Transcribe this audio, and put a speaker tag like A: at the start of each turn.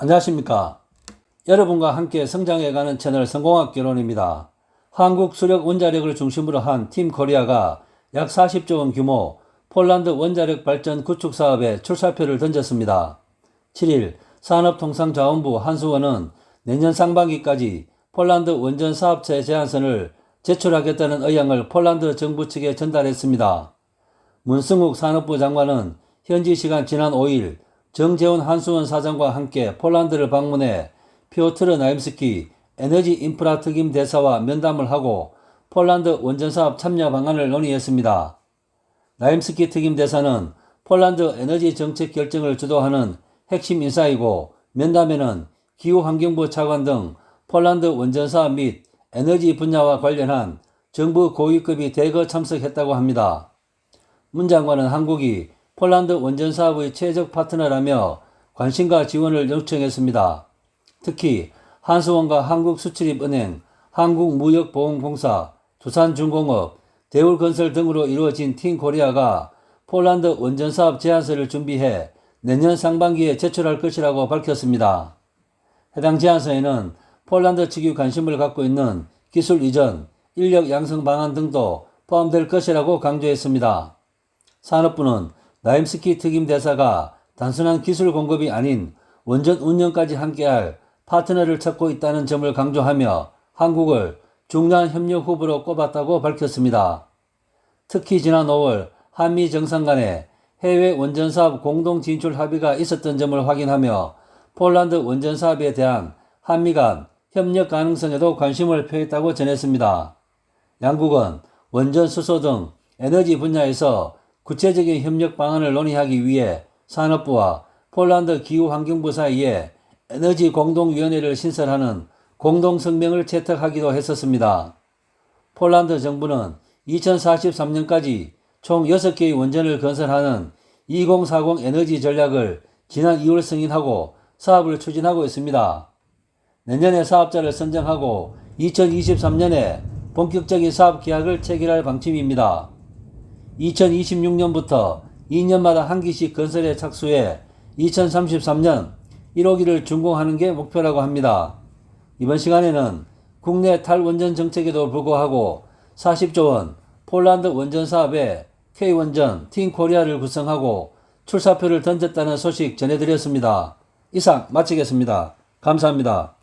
A: 안녕하십니까. 여러분과 함께 성장해가는 채널 성공학 결혼입니다. 한국 수력 원자력을 중심으로 한 팀 코리아가 약 40조 원 규모 폴란드 원자력 발전 구축 사업에 출사표를 던졌습니다. 7일 산업통상자원부 한수원은 내년 상반기까지 폴란드 원전 사업체 제안서를 제출하겠다는 의향을 폴란드 정부 측에 전달했습니다. 문승욱 산업부 장관은 현지 시간 지난 5일 정재훈 한수원 사장과 함께 폴란드를 방문해 피오트르 나임스키 에너지 인프라 특임 대사와 면담을 하고 폴란드 원전 사업 참여 방안을 논의했습니다. 나임스키 특임 대사는 폴란드 에너지 정책 결정을 주도하는 핵심 인사이고 면담에는 기후환경부 차관 등 폴란드 원전 사업 및 에너지 분야와 관련한 정부 고위급이 대거 참석했다고 합니다. 문 장관은 한국이 폴란드 원전 사업의 최적 파트너라며 관심과 지원을 요청했습니다. 특히 한수원과 한국수출입은행, 한국무역보험공사, 두산중공업, 대울건설 등으로 이루어진 팀코리아가 폴란드 원전 사업 제안서를 준비해 내년 상반기에 제출할 것이라고 밝혔습니다. 해당 제안서에는 폴란드 측이 관심을 갖고 있는 기술 이전, 인력 양성 방안 등도 포함될 것이라고 강조했습니다. 산업부는 나임스키 특임 대사가 단순한 기술 공급이 아닌 원전 운영까지 함께할 파트너를 찾고 있다는 점을 강조하며 한국을 중요한 협력 후보로 꼽았다고 밝혔습니다. 특히 지난 5월 한미 정상 간에 해외 원전 사업 공동 진출 합의가 있었던 점을 확인하며 폴란드 원전 사업에 대한 한미 간 협력 가능성에도 관심을 표했다고 전했습니다. 양국은 원전 수소 등 에너지 분야에서 구체적인 협력 방안을 논의하기 위해 산업부와 폴란드 기후환경부 사이에 에너지 공동위원회를 신설하는 공동성명을 채택하기도 했었습니다. 폴란드 정부는 2043년까지 총 6개의 원전을 건설하는 2040 에너지 전략을 지난 2월 승인하고 사업을 추진하고 있습니다. 내년에 사업자를 선정하고 2023년에 본격적인 사업 계약을 체결할 방침입니다. 2026년부터 2년마다 한 기씩 건설에 착수해 2033년 1호기를 준공하는 게 목표라고 합니다. 이번 시간에는 국내 탈원전 정책에도 불구하고 40조 원 폴란드 원전 사업에 K원전, 팀코리아를 구성하고 출사표를 던졌다는 소식 전해드렸습니다. 이상 마치겠습니다. 감사합니다.